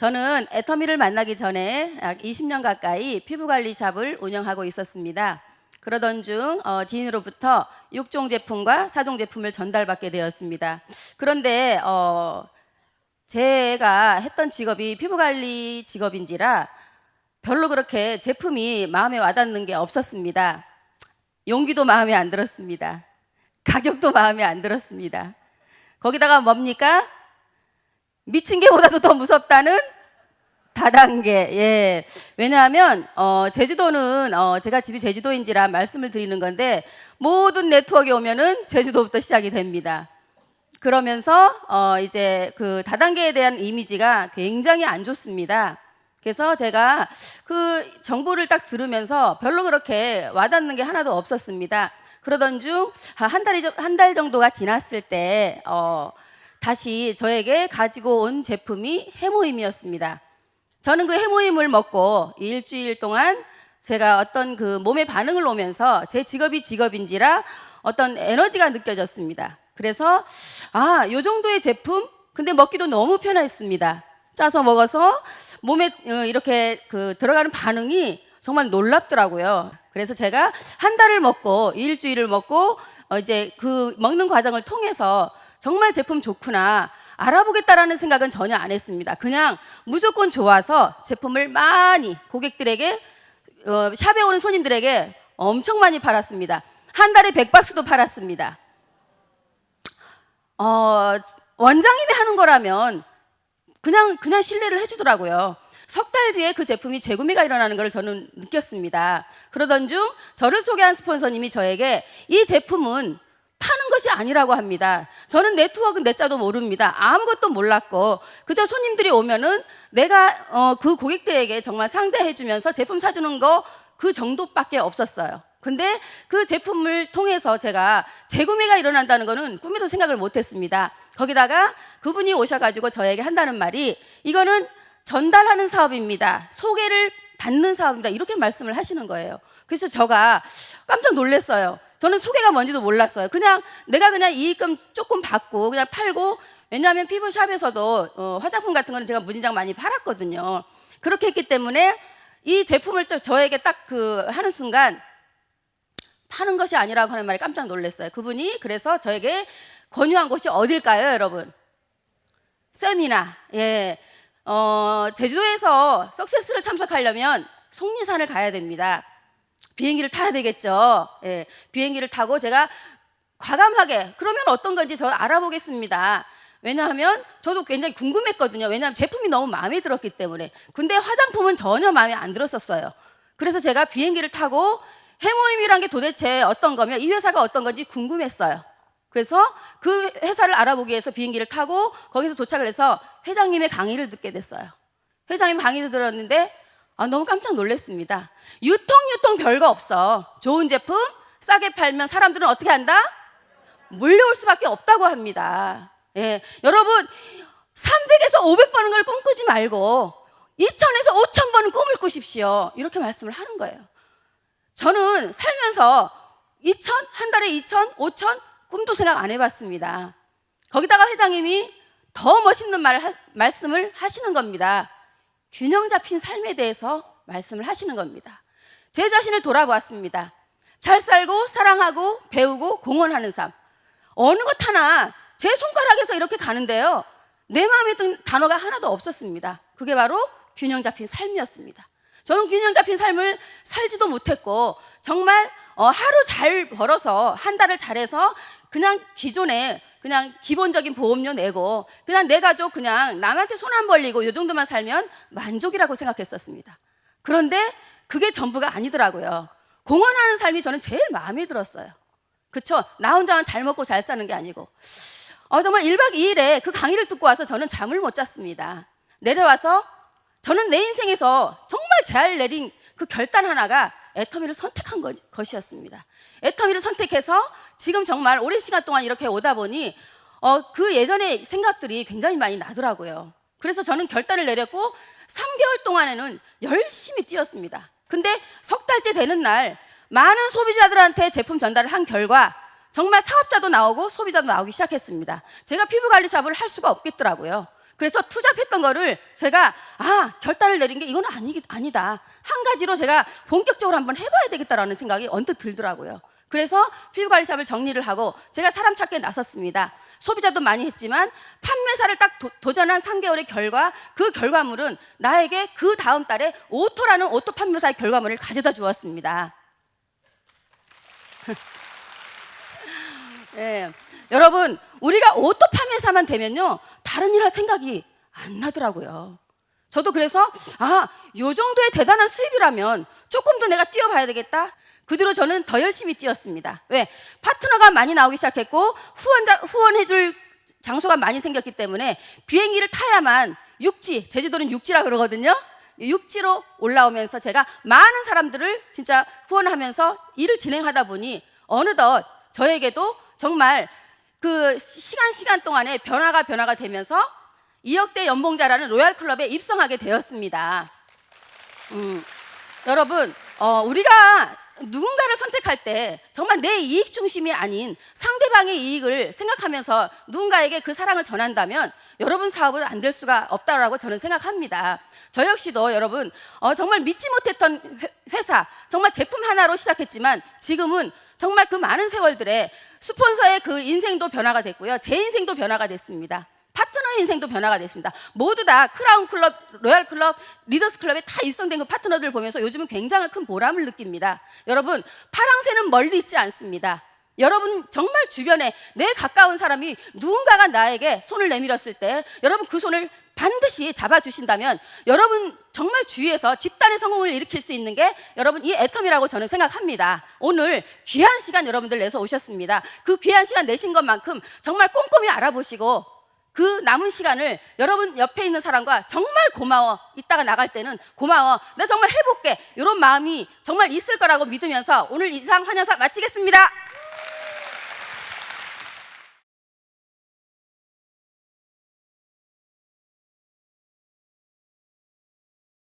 저는 애터미를 만나기 전에 약 20년 가까이 피부관리샵을 운영하고 있었습니다. 그러던 중 어, 지인으로부터 6종 제품과 4종 제품을 전달받게 되었습니다. 그런데 어, 제가 했던 직업이 피부관리 직업인지라 별로 그렇게 제품이 마음에 와닿는 게 없었습니다. 용기도 마음에 안 들었습니다. 가격도 마음에 안 들었습니다. 거기다가 뭡니까? 미친 게보다도 더 무섭다는 다단계. 예. 왜냐하면 어, 제주도는 어, 제가 집이 제주도인지라 말씀을 드리는 건데 모든 네트워크에 오면은 제주도부터 시작이 됩니다. 그러면서 어, 이제 그 다단계에 대한 이미지가 굉장히 안 좋습니다. 그래서 제가 그 정보를 딱 들으면서 별로 그렇게 와닿는 게 하나도 없었습니다. 그러던 중 한 달이 한 달 정도가 지났을 때 어, 다시 저에게 가지고 온 제품이 해모임이었습니다. 저는 그 해모임을 먹고 일주일 동안 제가 어떤 그 몸의 반응을 오면서 제 직업이 직업인지라 어떤 에너지가 느껴졌습니다. 그래서 아, 요 정도의 제품 근데 먹기도 너무 편했습니다. 짜서 먹어서 몸에 어, 이렇게 그 들어가는 반응이 정말 놀랍더라고요. 그래서 제가 한 달을 먹고 일주일을 먹고 어, 이제 그 먹는 과정을 통해서 정말 제품 좋구나 알아보겠다라는 생각은 전혀 안 했습니다. 그냥 무조건 좋아서 제품을 많이 고객들에게 어, 샵에 오는 손님들에게 엄청 많이 팔았습니다. 한 달에 100박스도 팔았습니다. 어, 원장님이 하는 거라면 그냥 그냥 신뢰를 해주더라고요. 석 달 뒤에 그 제품이 재구매가 일어나는 걸 저는 느꼈습니다. 그러던 중 저를 소개한 스폰서님이 저에게 이 제품은 파는 것이 아니라고 합니다. 저는 네트워크 내 자도 모릅니다. 아무것도 몰랐고 그저 손님들이 오면은 내가 어, 그 고객들에게 정말 상대해주면서 제품 사주는 거 그 정도밖에 없었어요. 근데 그 제품을 통해서 제가 재구매가 일어난다는 거는 꿈에도 생각을 못했습니다. 거기다가 그분이 오셔가지고 저에게 한다는 말이 이거는 전달하는 사업입니다. 소개를 받는 사업입니다. 이렇게 말씀을 하시는 거예요. 그래서 제가 깜짝 놀랐어요. 저는 소개가 뭔지도 몰랐어요. 그냥 내가 그냥 이익금 조금 받고 그냥 팔고 왜냐하면 피부샵에서도 어, 화장품 같은 거는 제가 무진장 많이 팔았거든요. 그렇게 했기 때문에 이 제품을 저- 저에게 딱 그 하는 순간 파는 것이 아니라고 하는 말에 깜짝 놀랐어요. 그분이 그래서 저에게 권유한 곳이 어딜까요, 여러분? 세미나. 예. 어, 제주도에서 석세스를 참석하려면 속리산을 가야 됩니다. 비행기를 타야 되겠죠. 예. 비행기를 타고 제가 과감하게 그러면 어떤 건지 저 알아보겠습니다. 왜냐하면 저도 굉장히 궁금했거든요. 왜냐하면 제품이 너무 마음에 들었기 때문에. 근데 화장품은 전혀 마음에 안 들었었어요. 그래서 제가 비행기를 타고 해모임이란 게 도대체 어떤 거며 이 회사가 어떤 건지 궁금했어요. 그래서 그 회사를 알아보기 위해서 비행기를 타고 거기서 도착을 해서 회장님의 강의를 듣게 됐어요. 회장님 강의를 들었는데 아, 너무 깜짝 놀랐습니다. 유통 유통 별거 없어. 좋은 제품 싸게 팔면 사람들은 어떻게 한다? 몰려올 수밖에 없다고 합니다. 예, 여러분 300에서 500번은 걸 꿈꾸지 말고 2천에서 5천 번은 꿈을 꾸십시오. 이렇게 말씀을 하는 거예요. 저는 살면서 2천 한 달에 2천, 5천 꿈도 생각 안 해봤습니다. 거기다가 회장님이 더 멋있는 말 말씀을 하시는 겁니다. 균형 잡힌 삶에 대해서 말씀을 하시는 겁니다. 제 자신을 돌아보았습니다. 잘 살고 사랑하고 배우고 공헌하는 삶. 어느 것 하나 제 손가락에서 이렇게 가는데요. 내 마음에 든 단어가 하나도 없었습니다. 그게 바로 균형 잡힌 삶이었습니다. 저는 균형 잡힌 삶을 살지도 못했고 정말 어, 하루 잘 벌어서 한 달을 잘해서 그냥 기존에 그냥 기본적인 보험료 내고 그냥 내 가족 그냥 남한테 손 안 벌리고 요 정도만 살면 만족이라고 생각했었습니다. 그런데 그게 전부가 아니더라고요. 공헌하는 삶이 저는 제일 마음에 들었어요. 그쵸? 나 혼자만 잘 먹고 잘 사는 게 아니고. 어, 정말 1박 2일에 그 강의를 듣고 와서 저는 잠을 못 잤습니다. 내려와서 저는 내 인생에서 정말 잘 내린 그 결단 하나가 애터미를 선택한 것, 것이었습니다. 애터미를 선택해서 지금 정말 오랜 시간 동안 이렇게 오다 보니 어, 그 예전의 생각들이 굉장히 많이 나더라고요. 그래서 저는 결단을 내렸고 3개월 동안에는 열심히 뛰었습니다. 근데 석 달째 되는 날 많은 소비자들한테 제품 전달을 한 결과 정말 사업자도 나오고 소비자도 나오기 시작했습니다. 제가 피부 관리 샵을 할 수가 없겠더라고요. 그래서 투잡했던 거를 제가 아 결단을 내린 게 이건 아니 아니다. 한 가지로 제가 본격적으로 한번 해봐야 되겠다라는 생각이 언뜻 들더라고요. 그래서 피부관리샵을 정리를 하고 제가 사람 찾기에 나섰습니다. 소비자도 많이 했지만 판매사를 딱 도, 전한 3개월의 결과 그 결과물은 나에게 그 다음 달에 오토라는 오토 판매사의 결과물을 가져다 주었습니다. 예. 여러분, 우리가 오토 판매사만 되면요. 다른 일 할 생각이 안 나더라고요. 저도 그래서 아, 요 정도의 대단한 수입이라면 조금 더 내가 뛰어봐야 되겠다. 그 뒤로 저는 더 열심히 뛰었습니다. 왜? 파트너가 많이 나오기 시작했고 후원자 후원해줄 장소가 많이 생겼기 때문에 비행기를 타야만 육지, 제주도는 육지라 그러거든요. 육지로 올라오면서 제가 많은 사람들을 진짜 후원하면서 일을 진행하다 보니 어느덧 저에게도 정말 그 시간 시간 동안에 변화가 변화가 되면서 2억대 연봉자라는 로얄 클럽에 입성하게 되었습니다. 음, 여러분, 어, 우리가 누군가를 선택할 때 정말 내 이익 중심이 아닌 상대방의 이익을 생각하면서 누군가에게 그 사랑을 전한다면 여러분 사업은 안 될 수가 없다라고 저는 생각합니다. 저 역시도 여러분 어, 정말 믿지 못했던 회- 회사 정말 제품 하나로 시작했지만 지금은 정말 그 많은 세월들에 스폰서의 그 인생도 변화가 됐고요. 제 인생도 변화가 됐습니다. 파트너의 인생도 변화가 됐습니다. 모두 다 크라운 클럽, 로얄 클럽, 리더스 클럽에 다 입성된 그 파트너들 보면서 요즘은 굉장히 큰 보람을 느낍니다. 여러분, 파랑새는 멀리 있지 않습니다. 여러분 정말 주변에 내 가까운 사람이 누군가가 나에게 손을 내밀었을 때 여러분 그 손을 반드시 잡아주신다면 여러분 정말 주위에서 집단의 성공을 일으킬 수 있는 게 여러분 이 애텀이라고 저는 생각합니다. 오늘 귀한 시간 여러분들 내서 오셨습니다. 그 귀한 시간 내신 것만큼 정말 꼼꼼히 알아보시고 그 남은 시간을 여러분 옆에 있는 사람과 정말 고마워. 이따가 나갈 때는 고마워. 나 정말 해볼게. 이런 마음이 정말 있을 거라고 믿으면서 오늘 이상 환영사 마치겠습니다.